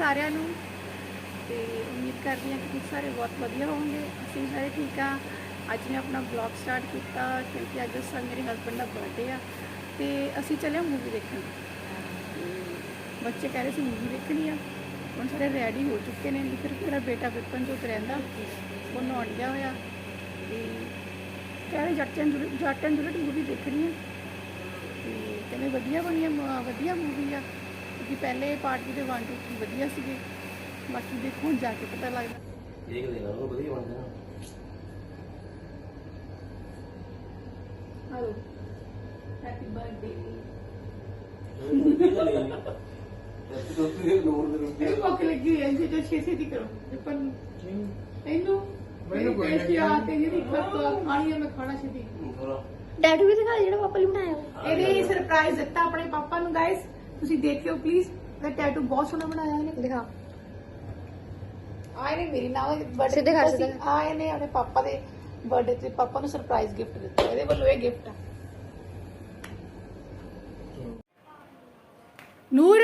ਸਾਰਿਆਂ ਨੂੰ। ਤੇ ਉਮੀਦ ਕਰਦੀ ਹਾਂ ਕਿ ਤੁਸੀਂ ਸਾਰੇ ਬਹੁਤ ਵਧੀਆ ਹੋਵੋਗੇ। ਅਸੀਂ ਸਾਰੇ ਠੀਕ ਆ। ਅੱਜ ਮੈਂ ਆਪਣਾ ਬਲੌਗ ਸਟਾਰਟ ਕੀਤਾ ਕਿਉਂਕਿ ਅੱਜ ਅਸਾਂ ਮੇਰੇ ਹਸਬੰਡ ਦਾ ਬਰਥਡੇ ਆ। ਤੇ ਅਸੀਂ ਚੱਲੇ ਮੂਵੀ ਦੇਖਣ। ਤੇ ਬੱਚੇ ਕਹਿ ਰਹੇ ਸੀ ਮੂਵੀ ਦੇਖਣੀ ਆ। ਹੁਣ ਸਾਰੇ ਰੈਡੀ ਹੋ ਚੁੱਕੇ ਨੇ। ਫਿਰ ਮੇਰਾ ਬੇਟਾ ਵਿਪਨ ਚੋਂ ਰਹਿੰਦਾ। ਉਹ ਨਹਾਉਣ ਗਿਆ ਹੋਇਆ। ਤੇ ਕਹਿ ਰਹੇ ਜੱਟ ਐਂਡ ਜੁਲਟ ਜੱਟ ਐਂਡ ਜੁਲਟ ਮੂਵੀ ਦੇਖਣੀ ਆ। ਤੇ ਕਹਿੰਦੇ ਵਧੀਆ ਬਣੀ ਆ, ਵਧੀਆ ਮੂਵੀ ਆ। ਕਿਉਂਕਿ ਪਹਿਲੇ ਪਾਰਟ ਵੀ ਤੇ 1 2 3 ਵਧੀਆ ਸੀਗੇ। ਬਾਕੀ ਦੇਖੋ ਹੁਣ ਜਾ ਕੇ ਪਤਾ ਲੱਗਦਾ। ਦੇਖ ਲੈਣਾ ਉਹ ਵਧੀਆ ਬਣ ਜਾਣਾ। ਹਲੋ ਹੈਪੀ ਬਰਥਡੇ ਦੇ ਦੇ ਭੁੱਖ ਲੱਗੀ ਹੈ ਜੀ ਜੋ ਛੇ ਛੇਤੀ ਕਰੋ। ਵਿਪਨ ਇਹਨੂੰ ਮੈਨੂੰ ਕੋਈ ਨਹੀਂ। ਆ ਤੇ ਜਿਹੜੀ ਖਰਚਾ ਖਾਣੀ ਹੈ ਮੈਂ ਖਾਣਾ ਛੇਤੀ। ਥੋੜਾ ਡੈਡੂ ਵੀ ਦਿਖਾ ਜਿਹੜਾ ਪਾਪਾ ਲਈ ਬਣਾਇਆ ਵਾ। ਇਹਨੇ ਸਰਪ੍ਰਾਈਜ਼ ਦਿੱਤਾ ਆਪਣੇ ਪਾਪਾ ਨੂੰ ਗਾਇਸ ਤੁਸੀਂ ਦੇਖਿਓ ਪਲੀਜ਼ ਇਹ ਟੈਟੂ ਬਹੁਤ ਸੋਹਣਾ ਬਣਾਇਆ ਇਹਨੇ ਦਿਖਾ ਆਏ ਨੇ ਮੇਰੀ ਨਾਲ ਬਰਥਡੇ ਸਿੱਧੇ ਕਰ, ਸਿੱਧੇ ਕਰ। ਆਏ ਨੇ ਆਪਣੇ ਪਾਪਾ ਦੇ ਬਰਥਡੇ ਤੇ ਪਾਪਾ ਨੂੰ ਸਰਪ੍ਰਾਈਜ਼ ਗਿਫਟ ਦਿੱਤਾ ਇਹਦੇ ਵੱਲੋਂ ਇਹ ਗਿਫਟ ਆ ਨੂਰ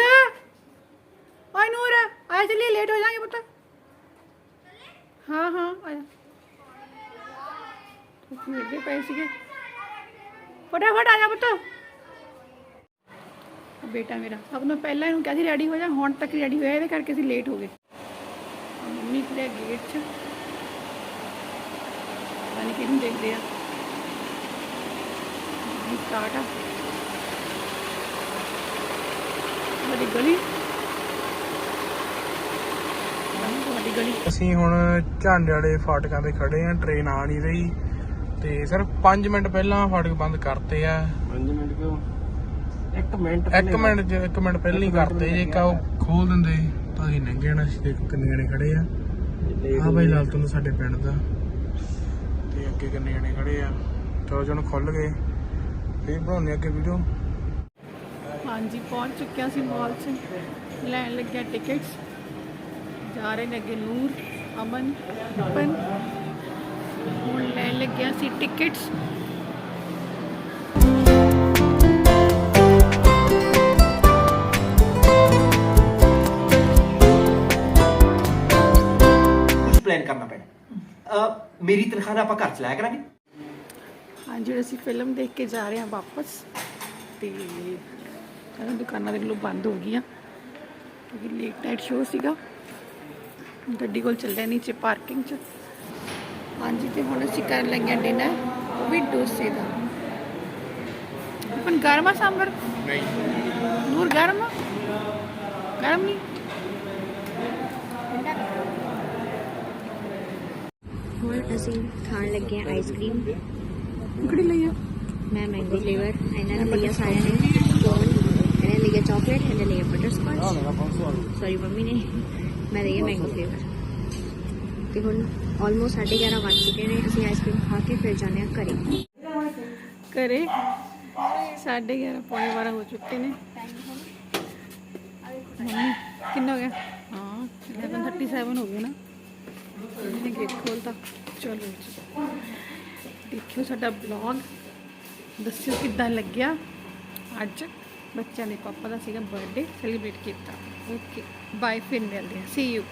ਓਏ ਨੂਰ ਆ ਚਲੀ ਲੇਟ ਹੋ ਜਾਏਂਗੇ ਪੁੱਤ ਹਾਂ ਹਾਂ ਆ ਜਾ ਤੂੰ ਮਿਲਦੇ ਪਏ ਸੀਗੇ ਫਟਾਫਟ ਆ ਜਾ ਪੁੱਤ ਆ ਬੇਟਾ ਮੇਰਾ। ਸਭ ਤੋਂ ਪਹਿਲਾਂ ਇਹਨੂੰ ਕਿਹਾ ਸੀ ਰੈਡੀ ਹੋ ਜਾ ਹੁਣ ਤੱਕ ਰੈਡੀ ਹੋਇਆ ਇਹਦੇ ਕਰਕੇ ਅਸੀਂ ਲੇਟ ਹੋ ਗਏ। ਮੰਮੀ ਖੜੇ ਗੇਟ 'ਚ। ਪਤਾ ਨਹੀਂ ਕਿਹਨੂੰ ਦੇਖਦੇ ਆ। ਸਟਾਰਟ ਆ। ਵੱਡੀ ਗਲੀ? ਅਸੀਂ ਹੁਣ ਝਾਂਡੇ ਵਾਲੇ ਫਾਟਕਾਂ ਤੇ ਖੜੇ ਆ ਟ੍ਰੇਨ ਆ ਨਹੀਂ ਰਹੀ। ਤੇ ਸਿਰਫ 5 ਮਿੰਟ ਪਹਿਲਾਂ ਫਾਟਕ ਬੰਦ ਕਰਤੇ ਆ। 5 ਮਿੰਟ ਕਿਉਂ? 1 ਮਿੰਟ 1 ਮਿੰਟ 1 ਮਿੰਟ ਪਹਿਲਾਂ ਹੀ ਕਰਤੇ ਜੇ ਕਾ ਖੋਲ ਦਿੰਦੇ ਤਾਂ ਅਸੀਂ ਲੰਘ ਜਾਣਾ ਸੀ ਦੇਖੋ ਕਿੰਨੇ ਜਣੇ ਖੜੇ ਆ। ਆ ਬਾਈ ਲਾਲ ਤੋਂ ਸਾਡੇ ਪਿੰਡ ਦਾ। ਤੇ ਅੱਗੇ ਕਿੰਨੇ ਜਣੇ ਖੜੇ ਆ। ਚਲੋ ਜਣ ਖੁੱਲ ਗਏ। ਫੇਰ ਬਣਾਉਣੇ ਅੱਗੇ ਵੀਡੀਓ ਹਾਂਜੀ ਪਹੁੰਚ ਚੁੱਕਿਆ ਸੀ ਮਾਲ 'ਚ। ਲੈਣ ਲੱਗਿਆ ਟਿਕਟਸ ਜਾ ਰਹੇ ਨੇ ਅੱਗੇ ਨੂਰ ਅਮਨ ਵਿਪਨ ਹੁਣ ਲੈਣ ਲੱਗਿਆ ਸੀ ਟਿਕਟਸ ਮੇਰੀ ਤਨਖਾਹ ਨਾਲ ਆਪਾਂ ਘਰ ਚਲਾਇਆ ਕਰਾਂਗੇ? ਹਾਂਜੀ ਹੁਣ ਅਸੀਂ ਫਿਲਮ ਦੇਖ ਕੇ ਜਾ ਰਹੇ ਹਾਂ ਵਾਪਸ ਤੇ ਸਾਰੀਆਂ ਦੁਕਾਨਾਂ ਦੇ ਕੋਲੋਂ ਬੰਦ ਹੋ ਗਈਆਂ। ਕਿਉਂਕਿ ਲੇਟ ਨਾਈਟ ਸ਼ੋਅ ਸੀਗਾ। ਗੱਡੀ ਕੋਲ ਚੱਲਿਆ ਨੀਚੇ ਪਾਰਕਿੰਗ 'ਚ। ਹਾਂਜੀ ਤੇ ਹੁਣ ਅਸੀਂ ਕਰਨ ਲੱਗੇ ਹਾਂ ਡਿਨਰ ਉਹ ਵੀ ਡੋਸੇ ਦਾ। ਹੁਣ ਗਰਮ ਆ ਸਾਂਬਰ? ਨਹੀਂ। ਨੂਰ ਗਰਮ ਆ? ਗਰਮ ਨਹੀਂ ਹੁਣ ਅਸੀਂ ਖਾਣ ਲੱਗੇ ਆ ਆਈਸਕ੍ਰੀਮ ਕਿਹੜੀ ਲਈ ਆ? ਮੈਂ ਮੈਂਗੋ ਫਲੇਵਰ ਇਹਨਾਂ ਨੇ ਲਿਆ ਸਾਰਿਆਂ ਨੇ। ਕੋਨ ਇਹਨੇ ਲਿਆ ਚਾਕਲੇਟ ਇਹਨੇ ਲਿਆ ਬਟਰ ਸਕਾਚ ਸੌਰੀ ਮੰਮੀ ਨੇ ਮੈਂ ਲਿਆ ਮੈਂਗੋ ਫਲੇਵਰ ਤੇ ਹੁਣ ਆਲਮੋਸਟ 11:30 ਵੱਜ ਚੁੱਕੇ ਨੇ ਅਸੀਂ ਆਈਸਕ੍ਰੀਮ ਖਾ ਕੇ ਫਿਰ ਜਾਂਦੇ ਆ ਘਰੇ। ਕਰੇ 11:30 ਪੌਣੇ 12 ਹੋ ਚੁੱਕੇ ਨੇ। ਮੰਮੀ ਕਿੰਨਾ ਹੋ ਗਿਆ? ਹਾਂ 11:37 ਹੋ ਗਏ ਨਾ। ਇਹਨੇ ਗੇਟ ਖੋਲਤਾ ਚਲੋ ਜੀ। ਦੇਖਿਓ ਸਾਡਾ ਬਲੌਗ ਦੱਸਿਓ ਕਿੱਦਾਂ ਲੱਗਿਆ? ਅੱਜ ਬੱਚਿਆਂ ਦੇ ਪਾਪਾ ਦਾ ਸੀਗਾ ਬਰਥਡੇ ਸੈਲੀਬ੍ਰੇਟ ਕੀਤਾ। ਓਕੇ ਬਾਏ ਫਿਰ ਮਿਲਦੇ ਹਾਂ। ਸੀ ਯੂ